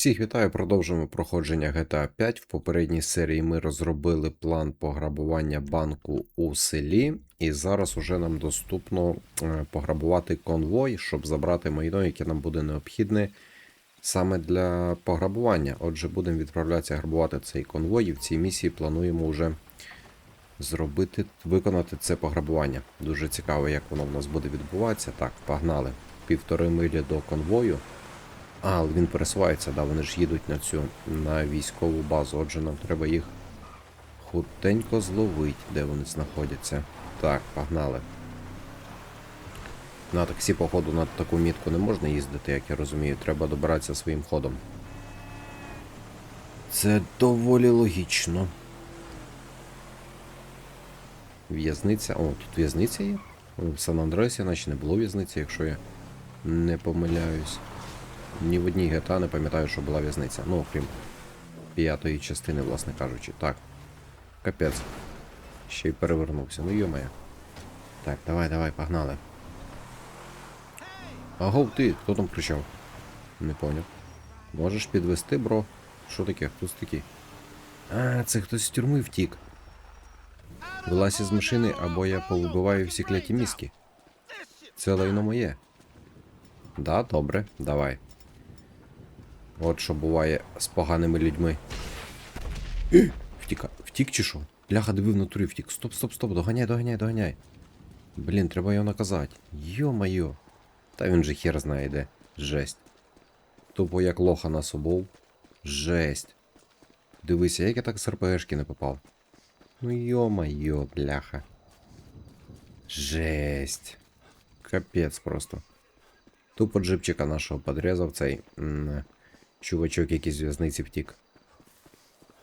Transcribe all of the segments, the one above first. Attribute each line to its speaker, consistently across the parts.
Speaker 1: Всіх вітаю, продовжуємо проходження GTA 5. В попередній серії ми розробили план пограбування банку у селі, і зараз уже нам доступно е, пограбувати конвой, щоб забрати майно, яке нам буде необхідне саме для пограбування. Отже, будемо відправлятися грабувати цей конвой, і в цій місії плануємо вже зробити, виконати це пограбування. Дуже цікаво, як воно в нас буде відбуватися. Так, погнали. Півтори милі до конвою. А, він пересувається, да, вони ж їдуть на цю на військову базу. Отже, нам треба їх хутенько зловити, де вони знаходяться. Так, погнали. На таксі, походу, на таку мітку не можна їздити, як я розумію. Треба добиратися своїм ходом. Це доволі логічно. В'язниця. О, тут в'язниця є? В Сан-Андресі, наче не було в'язниці, якщо я не помиляюсь. Ні в одній GTA не пам'ятаю, що була в'язниця. Ну, окрім п'ятої частини, власне кажучи. Так. Капець. Ще й перевернувся. Ну йомає. Так, давай, давай, погнали. Агов ти, хто там кричав? Не поняв. Можеш підвести, бро? Що таке? Хтось такий? А, це хтось з тюрми втік. Вилазь із машини, або я повибиваю всі кляті мізки. Це лайно моє. Да, добре, давай. От що буває з поганими людьми. Втіка. Втік чи що? Бляха, диви в натурі втік. Стоп, стоп, стоп, доганяй, доганяй, доганяй. Блін, треба його наказати. Йо-майо. Та він же хер знає де. Жесть. Тупо як лоха на собов. Жесть. Дивися, як я так з РПГшки не попав. Ну йо-майо, бляха. Жесть. Капець просто. Тупо джипчика нашого подрізав цей чувачок, який з в'язниці втік.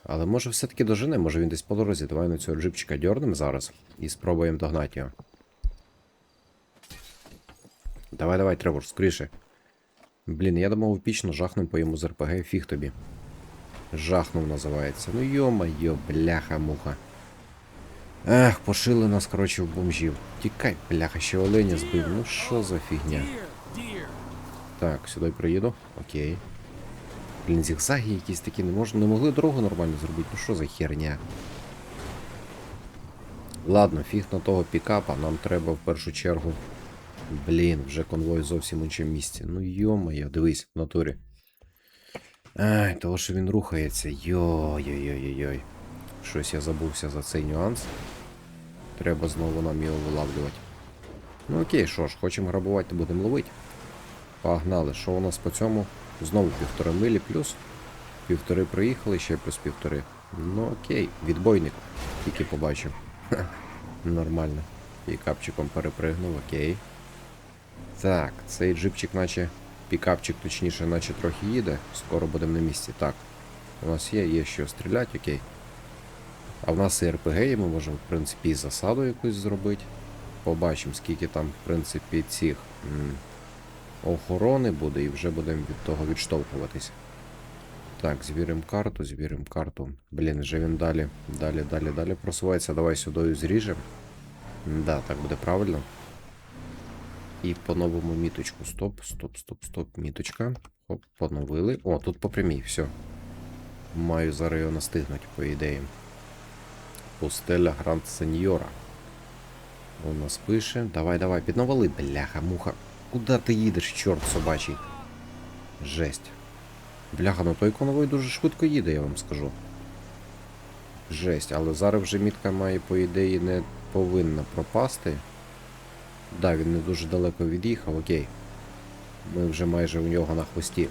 Speaker 1: Але може все-таки дожене, може він десь по дорозі. Давай на цього джипчика дьорнем зараз і спробуємо догнати його. Давай, давай, Тревор, скоріше. Блін, я думав, епічно жахнем по йому з РПГ, фіг тобі. Жахнув називається. Ну йо-майо, бляха-муха. Ех, пошили нас, коротше, в бомжів. Тікай, бляха, ще оленя збив. Ну що за фігня? Так, сюди приїду. Окей. Блін, зігзаги якісь такі не можна. Не могли дорогу нормально зробити. Ну що за херня? Ладно, фіг на того пікапа, нам треба в першу чергу. Блін, вже конвой зовсім в іншому місці. Ну йо-моє, дивись, в натурі. Ай, того, що він рухається. Йой-йой-йой-йой. Щось я забувся за цей нюанс. Треба знову нам його вилавлювати. Ну окей, що ж, хочемо грабувати, будемо ловити. Погнали. Що у нас по цьому? Знову півтори милі плюс. Півтори проїхали, ще плюс півтори. Ну окей, відбойник. Тільки побачив. Ха, Нормально. Пікапчиком перепригнув, окей. Так, цей джипчик, наче. Пікапчик, точніше, наче трохи їде. Скоро будемо на місці. Так. У нас є, є що стріляти, окей. А в нас і РПГ, і ми можемо, в принципі, і засаду якусь зробити. Побачимо, скільки там, в принципі, цих охорони буде, і вже будемо від того відштовхуватись. Так, звіримо карту, звіримо карту. Блін, вже він далі, далі, далі, далі просувається. Давай сюди зріжемо. Да, так буде правильно. І по-новому міточку. Стоп, стоп, стоп, стоп, міточка. Оп, поновили. О, тут по прямій, все. Маю зараз його настигнути, по ідеї. Пустеля Гранд Сеньора. У нас пише. Давай, давай, піднавали, бляха, муха. Куда ти їдеш, чорт собачий? Жесть. Бляха, ну той конвой дуже швидко їде, я вам скажу. Жесть, але зараз вже мітка має, по ідеї, не повинна пропасти. Да, він не дуже далеко від'їхав, окей. Ми вже майже у нього на хвості.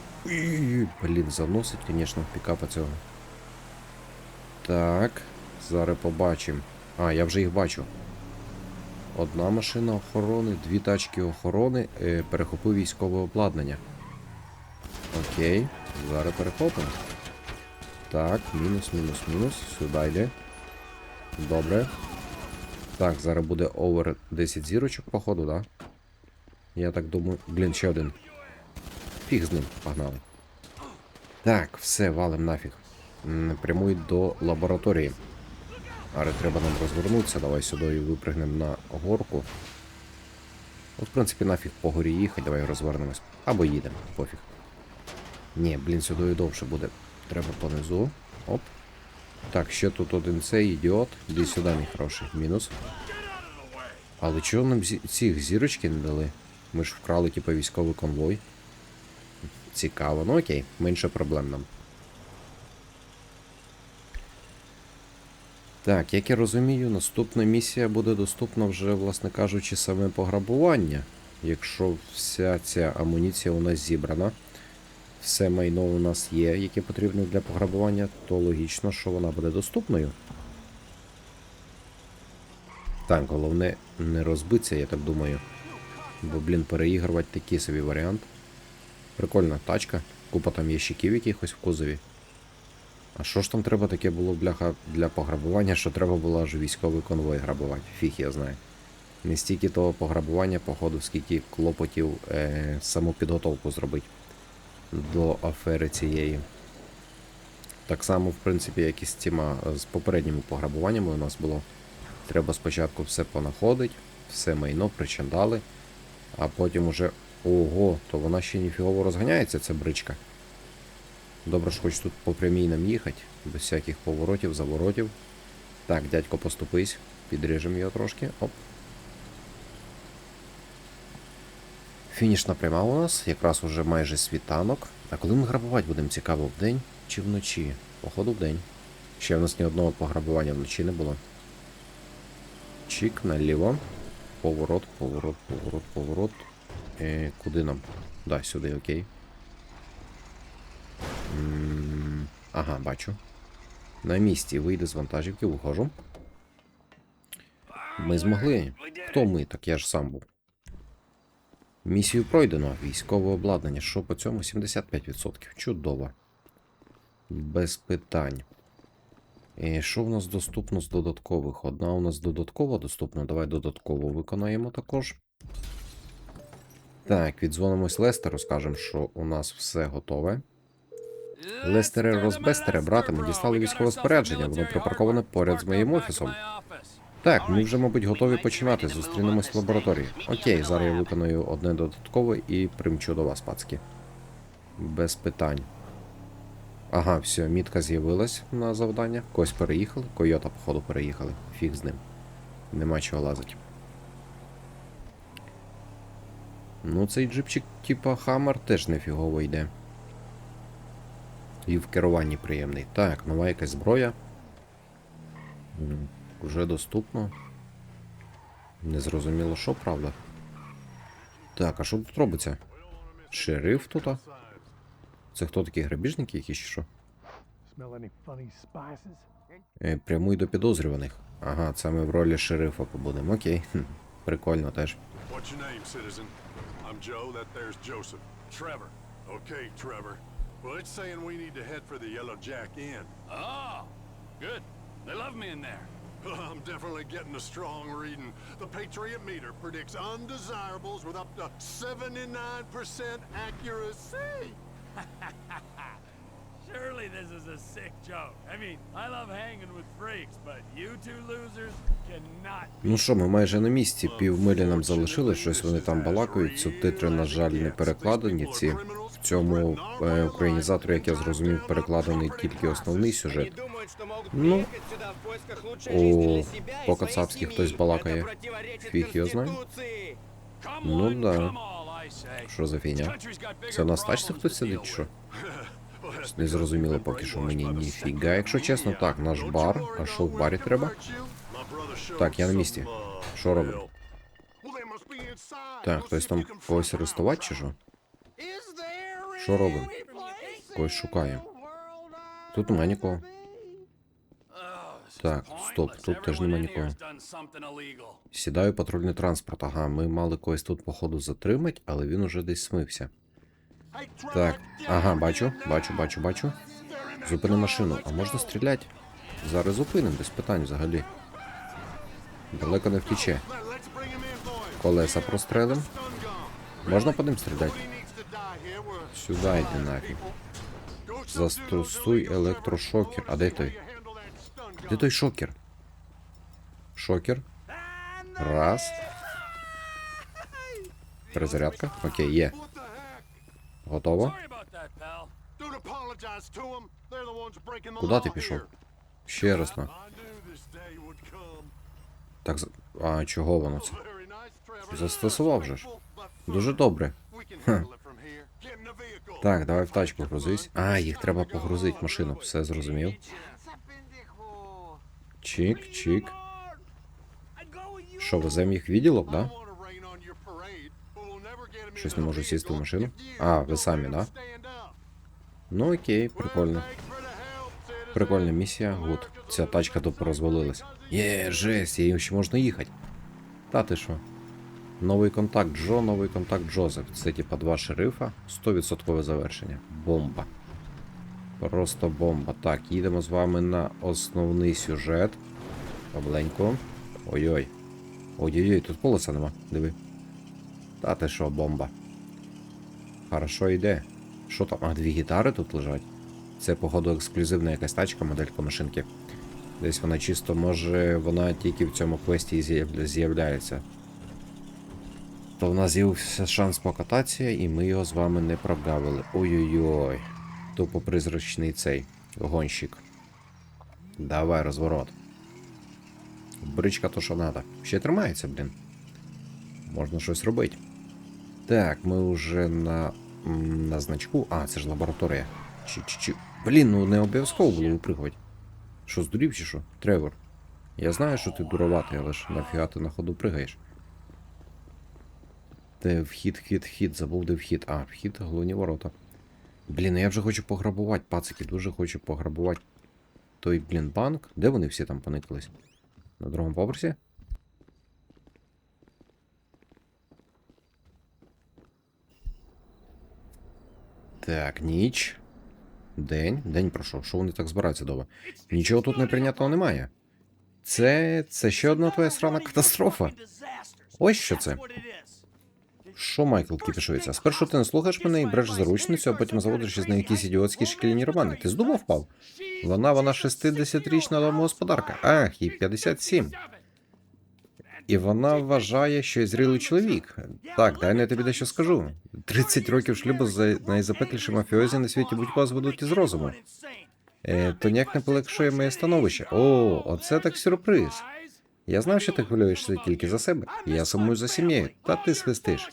Speaker 1: Блін, заносить, звісно, пікапа цього. Так, зараз побачимо. А, я вже їх бачу. Одна машина охорони, дві тачки охорони, е, перехопив військове обладнання. Окей, зараз перехопимо. Так, мінус, мінус, мінус. Сюди йде. Добре. Так, зараз буде овер 10 зірочок, походу, да? Я так думаю. Блін, ще один. Фіг з ним, погнали. Так, все, валим нафіг. Прямуй до лабораторії. Але треба нам розвернутися, давай сюди і випригнемо на горку. От, в принципі, нафіг по горі їхати, давай розвернемось. Або їдемо, пофіг. Ні, блін, сюди довше буде. Треба понизу. Оп. Так, ще тут один цей ідіот. Іди сюди, мій хороший. Мінус. Але чого нам зі- цих зірочки не дали? Ми ж вкрали, типу, військовий конвой. Цікаво, ну окей, менше проблем нам. Так, як я розумію, наступна місія буде доступна вже, власне кажучи, саме пограбування. Якщо вся ця амуніція у нас зібрана, все майно у нас є, яке потрібно для пограбування, то логічно, що вона буде доступною. Так, головне не розбитися, я так думаю. Бо, блін, переігрувати такий собі варіант. Прикольна тачка. Купа там ящиків якихось в кузові. А що ж там треба таке було, бляха, для пограбування, що треба було аж військовий конвой грабувати? Фіг я знаю. Не стільки того пограбування, походу, скільки клопотів е, саму підготовку зробити до афери цієї. Так само, в принципі, як і з цими з попередніми пограбуваннями у нас було. Треба спочатку все понаходити, все майно, причандали, а потім уже. Ого, то вона ще ніфігово розганяється, ця бричка. Добре, що хоч тут по прямій нам їхати, без всяких поворотів, заворотів. Так, дядько, поступись, підріжемо його трошки. Оп. Фінішна пряма у нас, якраз уже майже світанок. А коли ми грабувати будемо цікаво, вдень чи вночі? Походу вдень. Ще в нас ні одного пограбування вночі не було. Чик наліво. Поворот, поворот, поворот, поворот. Е, куди нам? Да, сюди, окей. Ага, бачу. На місці вийде з вантажівки, виходжу. Ми змогли. Хто ми? Так я ж сам був. Місію пройдено. Військове обладнання. Що по цьому? 75%. Чудово. Без питань. І що в нас доступно з додаткових? Одна у нас додатково доступна. Давай додатково виконаємо також. Так, віддзвонимось Лестеру, скажемо, що у нас все готове. Лестере Розбестере, брате, ми дістали військове спорядження, воно припарковане поряд з моїм офісом. Так, ми вже, мабуть, готові починати. Зустрінемось в лабораторії. Окей, зараз я виконую одне додаткове і примчу до вас, пацки. Без питань. Ага, все, мітка з'явилась на завдання. Когось переїхали. Койота, походу, переїхали. Фіг з ним. Нема чого лазить. Ну, цей джипчик, типа Хаммер, теж нефігово йде. І в керуванні приємний. Так, нова якась зброя. Уже доступно. Незрозуміло, що, правда. Так, а що тут робиться? Шериф тут? а? Це хто такі грабіжники якісь чи що? Е, Прямуй до підозрюваних. Ага, це ми в ролі шерифа побудемо. Окей. Хм, Прикольно теж.
Speaker 2: What's your name, citizen? I'm Joe, that there's Joseph. Trevor. Okay, Trevor. Well, it's saying we need to head for the Yellow Jack Inn.
Speaker 3: Oh, good. They love me in there.
Speaker 2: I'm definitely getting a strong reading. The Patriot meter predicts undesirables with up to 79% accuracy.
Speaker 3: Surely this is a sick joke. I mean, I love hanging with freaks, but you two losers cannot.
Speaker 1: Ну що, ми майже на місці. Півмилі нам залишили, щось вони там балакають. Субтитри, на жаль, не перекладені. Ці в цьому е, українізаторі, як я зрозумів, перекладений тільки основний сюжет. Ну, о, по-кацапськи хтось балакає. Фіг його знає. Ну да. Що за фігня?
Speaker 3: Bigger
Speaker 1: Це на стачці
Speaker 3: problems
Speaker 1: хтось сидить, що? Не зрозуміло поки що мені ніфіга. Якщо чесно, так, наш бар. А що в барі треба? Так, я на місці. Що робимо? Так, хтось там когось арестувати чи що? Що робимо? Когось
Speaker 2: I
Speaker 1: Тут нема нікого. Так, стоп, тут теж нема нікого. Сідаю патрульний транспорт. Ага, ми мали когось тут, походу, затримати, але він уже десь смився. Так, ага, бачу, бачу, бачу, бачу. Зупини машину. А можна стріляти? Зараз зупинимо, без питань взагалі. Далеко не втіче. Колеса прострелим. Можна по ним стріляти? Сюди йди нафіг. Застосуй електрошокер. А де той? Де той шокер? Шокер. Раз. Перезарядка. Окей, є. Готово. Куда ти пішов? Ще раз на.
Speaker 2: Come.
Speaker 1: Так, з- а чого воно це? Застосував же ж. Дуже добре.
Speaker 2: vehicle.
Speaker 1: Так, давай в тачку грузись. А, їх треба погрузити в машину. Все зрозумів. Чик, чик. Що, веземо їх відділок, да?
Speaker 2: Щось не можу сісти в машину.
Speaker 1: А, ви самі, да? Ну окей, прикольно. Прикольна місія, гуд. Ця тачка то порозвалилась. Є, жесть, її ще можна їхати. Та ти що? Новий контакт Джо, новий контакт Джозеф. Це типа два шерифа, 100% завершення. Бомба. Просто бомба. Так, їдемо з вами на основний сюжет. Побленько. Ой-ой. Ой-ой-ой, тут колеса нема. Диви. Та ти що, бомба. Хорошо йде. Що там? А дві гітари тут лежать? Це, походу, ексклюзивна якась тачка, моделька машинки. Десь вона чисто може, вона тільки в цьому квесті з'являється. То в нас з'явився шанс покататися, і ми його з вами не прогавили. Ой-ой-ой. Тупо призрачний цей гонщик. Давай, розворот. Бричка то що надо. Ще тримається, блін. Можна щось робити. Так, ми вже на, на значку. А, це ж лабораторія. Чи, чи, чи. Блін, ну не обов'язково було випригувати. Що, здурів чи що? Тревор. Я знаю, що ти дуроватий, але ж нафіга ти на ходу пригаєш. Де вхід, вхід, вхід, забув де вхід. А, вхід, головні ворота. Блін, я вже хочу пограбувати, пацики, дуже хочу пограбувати той, блін, банк. Де вони всі там поникались? На другому поверсі? Так, ніч. День. День пройшов. Що вони так збираються довго? Нічого тут неприйнятного немає. Це. це ще одна твоя срана катастрофа. Ось що це. Що, Майкл кіпішується? Спершу ти не слухаєш мене і береш заручницю, а потім заводиш із неї якісь ідіотські шкільні романи. Ти з дуба впав? Вона, вона 60-річна домогосподарка. Ах, їй 57. І вона вважає, що я зрілий чоловік. Так, дай я тобі дещо скажу. 30 років шлюбу з найзапеклішим мафіозі на світі будь-кого зведуть із розуму. Е, то ніяк не полегшує моє становище. О, оце так сюрприз. Я знав, що ти хвилюєшся тільки за себе. Я сумую за сім'єю. Та ти свистиш.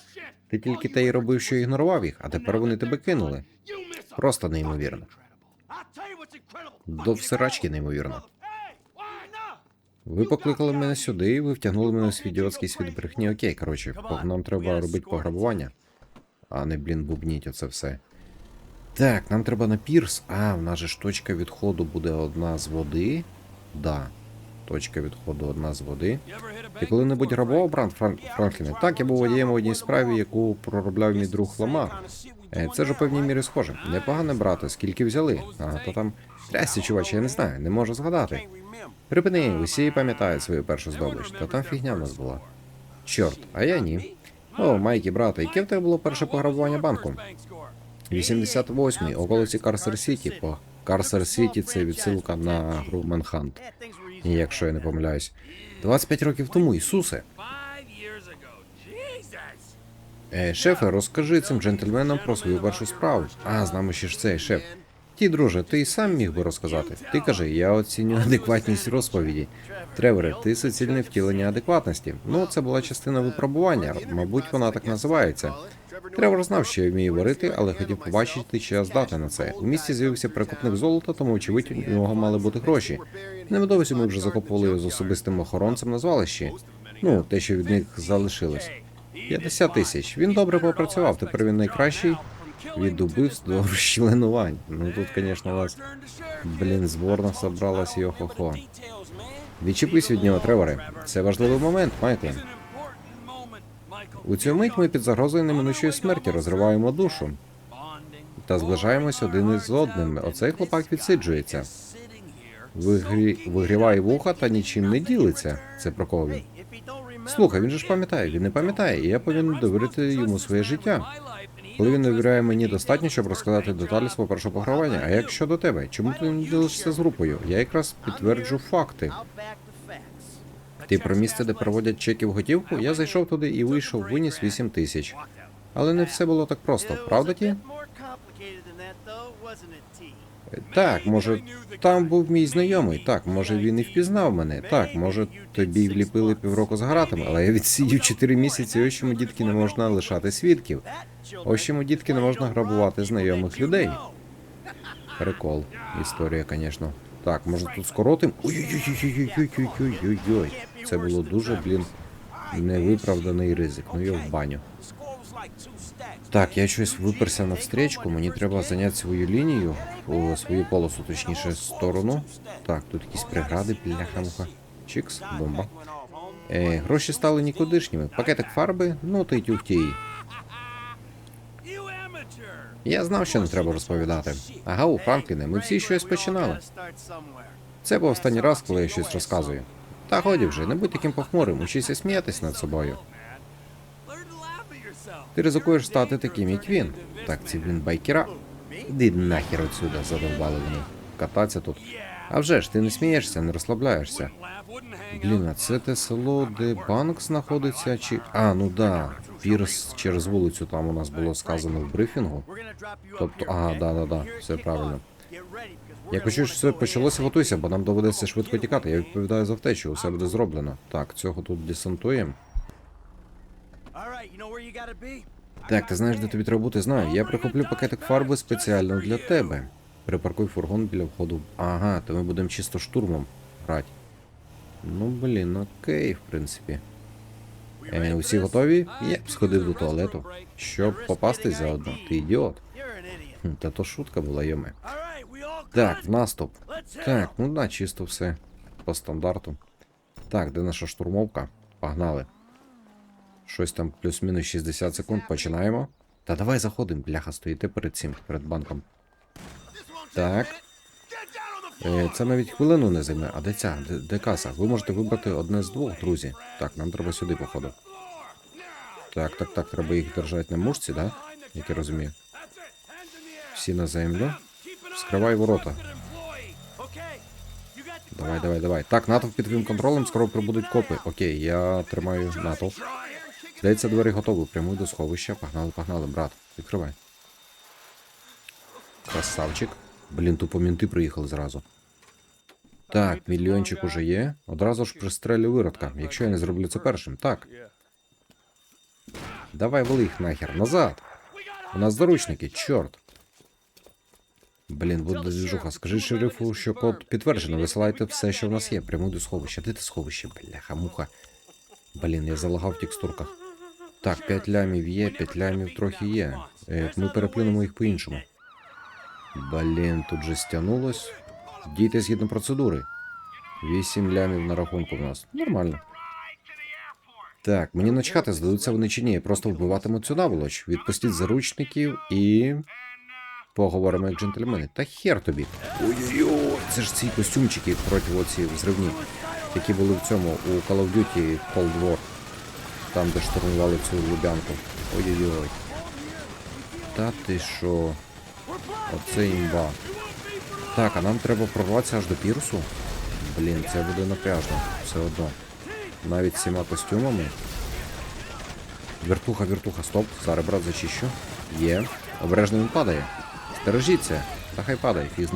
Speaker 1: Ти тільки те й робив, що ігнорував їх, а тепер вони тебе кинули. Просто неймовірно. До всирачки неймовірно. Ви покликали мене сюди, і ви втягнули мене в свій ідіотський світ брехні. Окей, коротше, нам треба робити пограбування, а не, блін, бубніть оце все. Так, нам треба на пірс. А, в нас же ж точка відходу буде одна з води. Да. Точка відходу одна з води. Ти коли-небудь грабував Бранд Фран... Франкліна? Так, я був водієм у одній справі, яку проробляв мій друг Ламар. Е, Це ж у певній мірі схоже. Непогане, брате, скільки взяли? А, то там. Трясся, чуваче, я не знаю, не можу згадати. Припини, усі пам'ятають свою першу здобич, та там фігня в нас була. Чорт, а я ні. О, Майкі, брате, яке в тебе було перше пограбування банку? 88-й, околиці Карсер Сіті. По Карсер Сіті це відсилка на гру Манхант, якщо я не помиляюсь. 25 років тому, Ісусе. Е, шефе, розкажи цим джентльменам про свою першу справу. А, з нами ще ж цей шеф. Ті, друже, ти й сам міг би розказати. Ти кажи, я оцінюю адекватність розповіді. Треворе, ти суцільне втілення адекватності. Ну, це була частина випробування, мабуть, вона так називається. Тревор знав, що я вмію варити, але хотів побачити, чи я здатний на це. У місті з'явився прикупник золота, тому очевидь у нього мали бути гроші. Невдовзі ми вже закопували з особистим охоронцем на звалищі. Ну, те, що від них залишилось. 50 тисяч. Він добре попрацював. Тепер він найкращий від убивств до розчленувань. Ну тут, звісно, у вас, блін, зборна собралась йо-хо-хо. Відчепись від нього, Треворе. Це важливий момент, Майкле. У цю мить ми під загрозою неминучої смерті розриваємо душу та зближаємось один із одним. Оцей хлопак відсиджується. Вигрі... Вигріває вуха та нічим не ділиться. Це про кого він? Слухай, він же ж пам'ятає, він не пам'ятає, і я повинен довірити йому своє життя. Коли він довіряє мені достатньо, щоб розказати деталі свого першого погравання. А як щодо тебе? Чому ти не ділишся з групою? Я якраз підтверджу факти. Ти про місце, де проводять чеки в готівку? Я зайшов туди і вийшов, виніс 8 тисяч. Але не все було так просто, правда ті? Так, може, там був мій знайомий. Так, може він і впізнав мене. Так, може тобі вліпили півроку з гаратами, але я відсидів чотири місяці. Ось чому дітки не можна лишати свідків. Ось чому дітки не можна грабувати знайомих людей. Прикол. Історія, звісно. Так, може тут скоротим? Ой-ой-ой-ой-ой-ой-ой-ой. Це було дуже, блін, невиправданий ризик. Ну його в баню. Так, я щось виперся на встречку, мені треба зайняти свою лінію, о, свою полосу, точніше, сторону. Так, тут якісь прегради, бляха-муха. Чікс, бомба. Е, гроші стали нікудишніми. Пакетик фарби, ну ти тюхті.
Speaker 3: You!
Speaker 1: Я знав, що не треба розповідати. Ага, у Франкліне, ми всі щось починали. Це був останній раз, коли я щось розказую. Та годі вже, не будь таким похмурим, учися сміятись над собою. Ти ризикуєш стати таким, як він. Так, ці він байкера. Іди нахер отсюда, задовбали вони. Кататься тут. А вже ж, ти не смієшся, не розслабляєшся. Блін, а це те село, де банк знаходиться, чи. А, ну да. Пірс через вулицю там у нас було сказано в брифінгу. Тобто, ага, да, да, да, все правильно. Я хочу, що все почалося, готуйся, бо нам доведеться швидко тікати. Я відповідаю за втечу, усе буде зроблено. Так, цього тут десантуємо. Так, ти знаєш, де тобі треба бути? Знаю. Я прихоплю пакетик фарби спеціально для тебе. Припаркуй фургон біля входу. Ага, то ми будемо чисто штурмом грати. Ну, блін, окей, в принципі. Е, усі готові? Я б сходив до туалету. Щоб попастись заодно. Ти ідіот. Та то шутка була, йоме. Так, в наступ. Так, ну да, чисто все. По стандарту. Так, де наша штурмовка? Погнали. Щось там плюс-мінус 60 секунд. Починаємо. Та давай заходимо, бляха, стоїте перед цим, перед банком. Так. Е, це навіть хвилину не займе. А де ця? Де, де каса? Ви можете вибрати одне з двох, друзі. Так, нам треба сюди, походу. Так, так, так, треба їх держати на мушці, да? Як я розумію. Всі на землю. Вскривай ворота. Давай, давай, давай. Так, натовп під твоїм контролем, скоро прибудуть копи. Окей, я тримаю натовп. Здається, двері готові. Прямуй до сховища. Погнали, погнали, брат. Відкривай. Красавчик. Блін, тупо мінти приїхали зразу. Так, мільйончик уже є. Одразу ж пристрелю виродка, якщо я не зроблю це першим. Так. Давай вали їх нахер. Назад. У нас заручники, чорт. Блін, буде двіжуха. Скажи шерифу, що код підтверджено. Висилайте все, що в нас є. Прямуй до сховища. Де ти сховище? Бляха, муха. Блін, я залагав в текстурках. Так, 5 лямів є, 5 лямів трохи є. Е, ми переплюнемо їх по-іншому. Блін, тут же стягнулось. Дійте згідно процедури. 8 лямів на рахунку в нас. Нормально. Так, мені начхати, здадуться вони чи ні. Просто вбиватимуть цю наволоч. Відпустіть заручників і. Поговоримо як джентльмени. Та хер тобі. Ой-ой-ой, це ж ці костюмчики проти оці взривні, які були в цьому у Call of Duty Cold War. Там, де штурмували цю лубянку. Ой-ой-ой. Та ти що? Оце імба. Так, а нам треба прорватися аж до пірсу? Блін, це буде напряжно. Все одно. Навіть цими костюмами. Вертуха, вертуха, стоп. Зараз брат зачищу. Є. Обережно він падає. Стережіться. Та хай падає, фіз.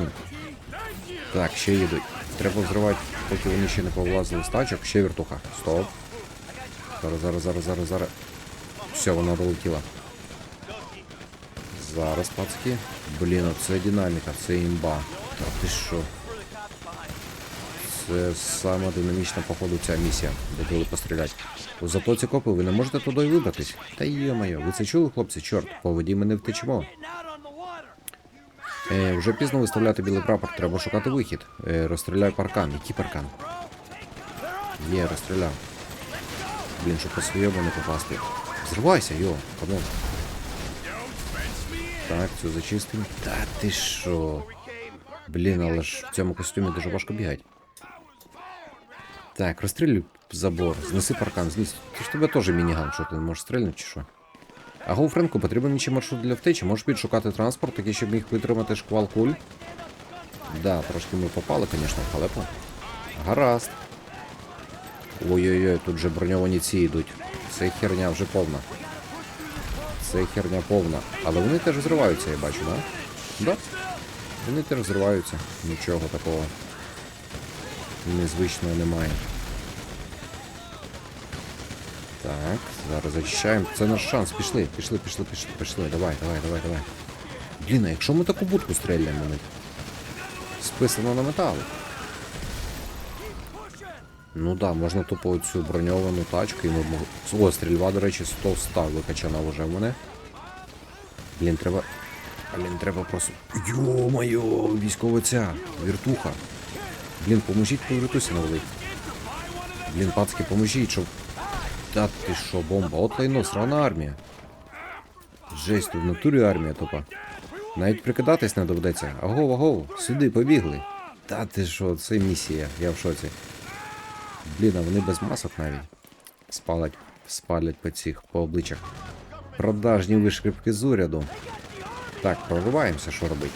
Speaker 1: Так, ще їдуть. Треба взривати, поки вони ще не повлазили з тачок. Ще вертуха. Стоп. Зараз, зараз, зараз, зараз, зараз. Все, вона долетіла. Зараз, пацки. Блін, це динаміка, це імба. Та ти що? Це сама динамічна, походу, ця місія, де коли постріляти. У затоці копи ви не можете туди вибратись. Та йо-моє, ви це чули, хлопці? Чорт, по воді ми втечемо. Е, вже пізно виставляти білий прапор, треба шукати вихід. Е, розстріляй паркан. Який паркан? Є, розстріляв. Блін, щоб по своєму не попасти. Зривайся, йо, камон. Так, цю зачистимо. Та ти що? Блін, але ж в цьому костюмі дуже важко бігати. Так, розстрілюй забор, знеси паркан, зніс. Ти ж тебе теж мініган, що ти не можеш стрільнути чи що? Аго, Френку, потрібен інший маршрут для втечі. Можеш підшукати транспорт, такий, щоб міг витримати шквал куль. Да, трошки ми попали, звісно, в халепу. Гаразд. Ой-ой-ой, тут же броньовані ці йдуть. Це херня вже повна. Це херня повна. Але вони теж взриваються, я бачу, да? Да. Вони теж зриваються. Нічого такого незвичного немає. Так, зараз зачищаємо. Це наш шанс. Пішли, пішли, пішли, пішли, пішли. Давай, давай, давай, давай. Блін, а якщо ми таку будку стріляємо? Списано на метал. Ну да, можна тупо оцю броньовану тачку і ми мог- О, стрільба, до речі, 100 став викачана вже в мене. Блін, треба. Блін, треба просто. Йо-моє, військова віртуха. Блін, поможіть по віртусі навалити. Блін, пацки, поможіть, щоб. Та ти що, бомба? От лайно, срана армія. Жесть, тут в натурі армія тупа. Навіть прикидатись не доведеться. Агов, агов, сюди побігли. Та ти що, це місія, я в шоці. Блін, а вони без масок навіть. Спалять, спалять по цих, по обличчях. Продажні вишкрипки з уряду. Так, прориваємося, що робити.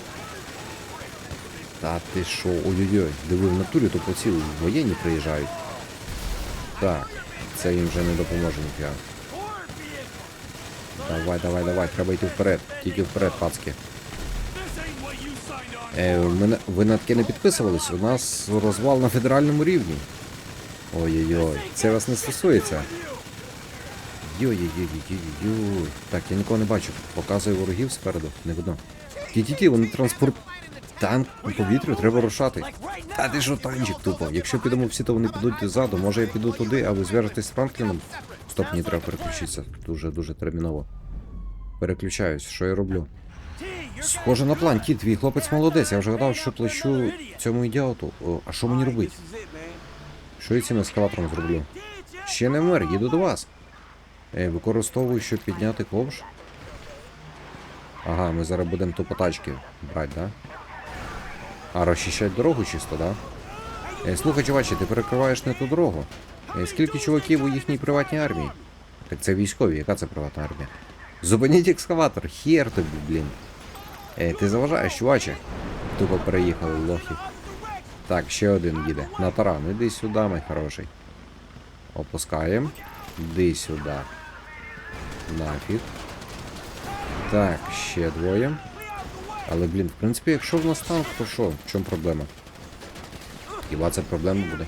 Speaker 1: Та ти що, ой-ой-ой, диви в натурі, то по цілу воєнні приїжджають. Так, це їм вже не допоможе ніфіга. Давай, давай, давай, треба йти вперед. Тільки вперед, пацки. Е, ви на таке не підписувались? У нас розвал на федеральному рівні. Ой-ой-ой, це вас не стосується. Йой-йой-йой-йой-йой. Так, я нікого не бачу. Показую ворогів спереду, не видно. Ті-ті-ті, вони транспорт. Танк у повітрю треба рушати. Та ти що танчик тупо. Якщо підемо всі, то вони підуть ззаду. Може я піду туди, а ви зв'яжетесь з Франкліном? Стоп, мені треба переключитися. Дуже дуже терміново. Переключаюсь, що я роблю? Схоже на план, кіт, твій хлопець молодець. Я вже гадав, що плачу цьому ідіоту. А що мені робити? Що я цим ескалатором зроблю? Ще не вмер, їду до вас. Е, використовую, щоб підняти ковш. Ага, ми зараз будемо тупо тачки брати, да? А розчищати дорогу чисто, да? Е, слухай, чувачі, ти перекриваєш не ту дорогу. Е, скільки чуваків у їхній приватній армії? Так це військові, яка це приватна армія? Зупиніть екскаватор, хер тобі, блін. Е, ти заважаєш, чуваче. Тупо переїхали лохи. Так, ще один їде. На таран, іди сюди, мій хороший. Опускаємо. Іди сюди. Нафіг. Так, ще двоє. Але, блін, в принципі, якщо в нас танк, то що? В чому проблема? Хіба це проблема буде?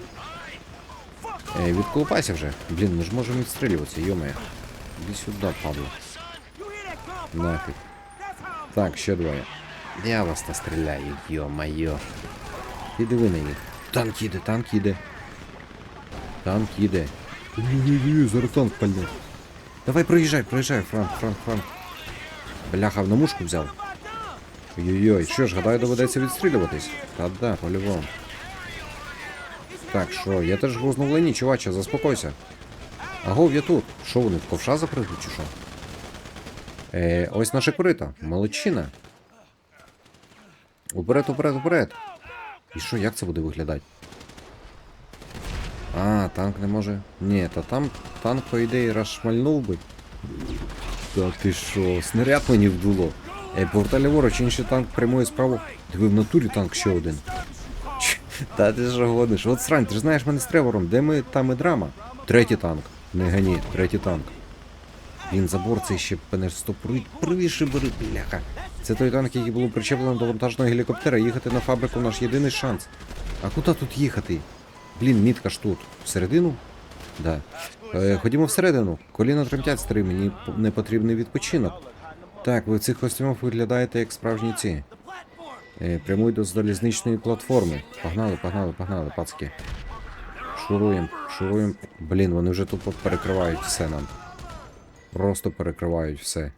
Speaker 1: Е, відколупайся вже. Блін, ми ж можемо відстрілюватися, йомає. Іди сюди, падло. Нафіг. Так, ще двоє. Я вас настріляю, йо-майо. Ти диви на них. Танк їде, танк їде. Танк їде. Ой-ой-ой, зараз танк пальне. Давай проїжджай, проїжджай, Франк, Франк, Франк. Бляха, в намушку взяв. Ой-ой-ой, що ж, гадаю, доведеться відстрілюватись. Та да, по-любому. Так, що, я теж грузнув в лайні, чуваче, заспокойся. Агов, я тут. Що вони, в ковша запригли чи що? Е, ось наше корито. Молодчина. Уперед, уперед, уперед. І що, як це буде виглядати? А, танк не може. Ні, та там танк, по ідеї, розшмальнув би. Та ти що, снаряд мені вдуло. Е, повертай ліворуч, інший танк прямує справу. Диви в натурі танк ще один. Ч, Та ти ж гониш. От срань, ти ж знаєш мене з Тревором, де ми, там і драма. Третій танк. Не гані, третій танк. Він забор цей ще пенеш стопрують. Правіше бери, бляха. Це той танк, який було причеплено до вантажного гелікоптера. Їхати на фабрику наш єдиний шанс. А куди тут їхати? Блін, мітка ж тут. Всередину? Да. Е, ходімо всередину. Коліна тремтять старий, мені не потрібний відпочинок. Так, ви в цих костюмах виглядаєте як справжні ці. Е, прямуй до залізничної платформи. Погнали, погнали, погнали, пацки. Шуруємо, шуруємо. Блін, вони вже тупо перекривають все нам. Просто перекривають все.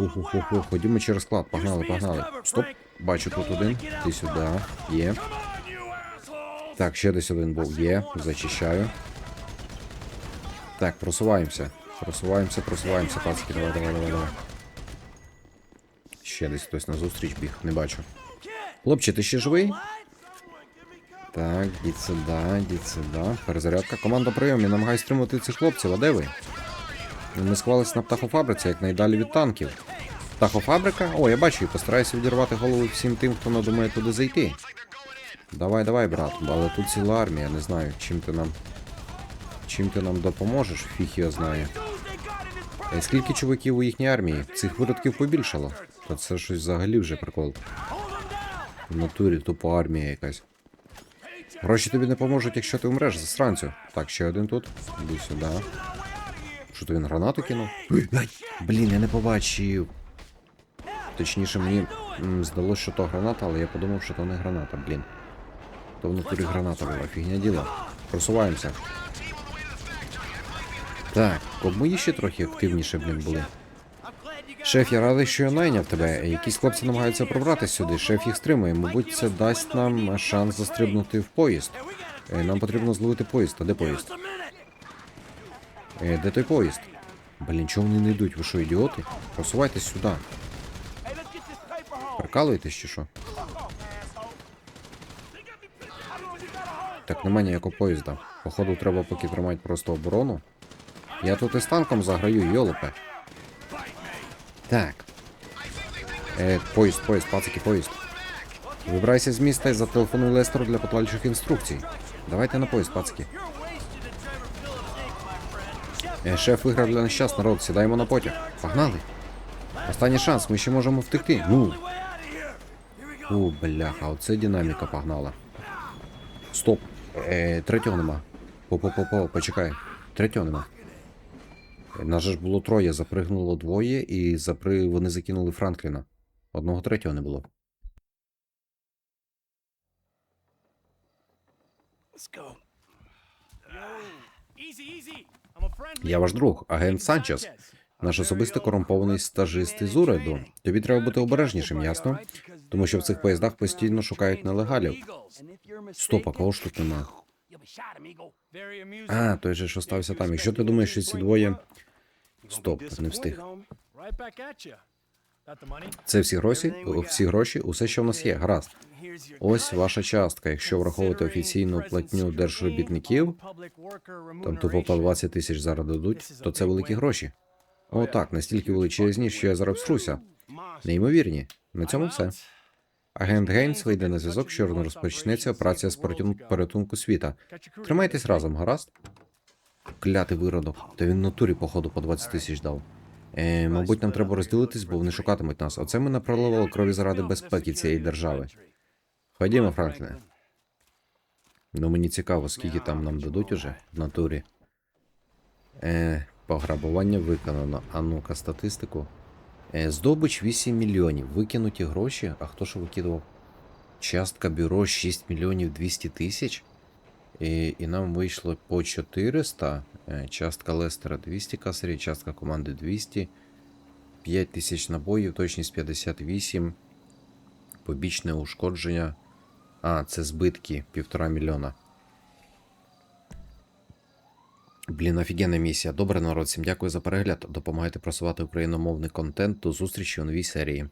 Speaker 1: Ху-ху-ху-ху, ходімо через склад, погнали, погнали. Стоп, бачу тут один. Ти сюди. Є. Так, ще десь один був. Є. Зачищаю. Так, просуваємося. Просуваємося, просуваємося, пацки. Давай, давай, давай, давай. Ще десь хтось назустріч біг, не бачу. Хлопче, ти ще живий? Так, йдіть сюди, йдіть сюди. Перезарядка. Команда прийом, я намагаюсь стримувати цих хлопців, а де ви? Ми сховалися на птахофабриці, як найдалі від танків. Птахофабрика? О, я бачу, постараюся відірвати голову всім тим, хто надумає туди зайти. Давай, давай, брат, але тут ціла армія, не знаю, чим ти нам. Чим ти нам допоможеш, фіг знає. Е, Скільки чуваків у їхній армії? Цих виродків побільшало. Та це щось взагалі вже прикол. В натурі тупо армія якась. Гроші тобі не поможуть, якщо ти вмреш, засранцю. Так, ще один тут. Іди сюди. Що то він гранату кинув? Блін, я не побачив. Точніше, мені здалося, що то граната, але я подумав, що то не граната, блін. То в натурі граната була, фігня діла. Просуваємося. Так, б мої ще трохи активніше, блін, були. Шеф, я радий, що я найняв тебе. Якісь хлопці намагаються пробратися сюди. Шеф їх стримує. Мабуть, це дасть нам шанс застрибнути в поїзд. Е, Нам потрібно зловити поїзд. А де поїзд? Е, Де той поїзд? Блін, чого вони не йдуть? Ви що, ідіоти? Просувайтесь сюди. Прикалуєтесь чи що? Так нема ніякого поїзда. Походу, треба поки тримати просто оборону. Я тут із танком заграю, йолопе. Так. Е, поїзд, поїзд, пацики, поїзд. Вибирайся з міста і зателефонуй Лестеру для подальших інструкцій. Давайте на поїзд, пацики. Е, шеф виграв для нас час, народ, сідаємо на потяг. Погнали. Останній шанс, ми ще можемо втекти. Ну. У, бляха, оце динаміка погнала. Стоп. Е, третього нема. По-по-по-по, почекай. Третього нема. Е, Нас же ж було троє, запригнуло двоє, і запри... вони закинули Франкліна. Одного третього не було.
Speaker 3: Let's go. Easy, easy.
Speaker 1: Я ваш друг, агент Санчес. Наш особисто корумпований стажист із уряду. Тобі треба бути обережнішим, ясно? Тому що в цих поїздах постійно шукають нелегалів. Стоп, а кого ж тут нема? А, той же, що стався там. Якщо ти думаєш, що ці двоє. Стоп, не встиг. Це всі гроші, всі гроші, усе, що в нас є, гаразд. Ось ваша частка. Якщо враховувати офіційну платню держробітників, там тупо по 20 тисяч зараз дадуть, то це великі гроші. О, так, настільки величезні, що я зараз всруся. Неймовірні. На цьому все. Агент Гейнс вийде на зв'язок, що розпочнеться операція з порятун- порятунку світа. Тримайтесь разом, гаразд? Клятий виродок. Та він натурі, походу, по 20 тисяч дав. Е, мабуть, нам треба розділитись, бо вони шукатимуть нас. Оце ми напроливали крові заради безпеки цієї держави. Ходімо, Франкліне. Ну мені цікаво, скільки там нам дадуть уже в натурі. Е, пограбування виконано. А ну-ка, статистику. Е, здобич 8 мільйонів. Викинуті гроші. А хто ж викидував? Частка бюро 6 мільйонів 200 тисяч. І, і нам вийшло по 400. Е, частка Лестера 200 касарів, частка команди 200. 5 тисяч набоїв, точність 58. Побічне ушкодження. А, це збитки півтора мільйона. Блін, офігенна місія. Добре, народ, всім дякую за перегляд. Допомагайте просувати україномовний контент. До зустрічі у новій серії.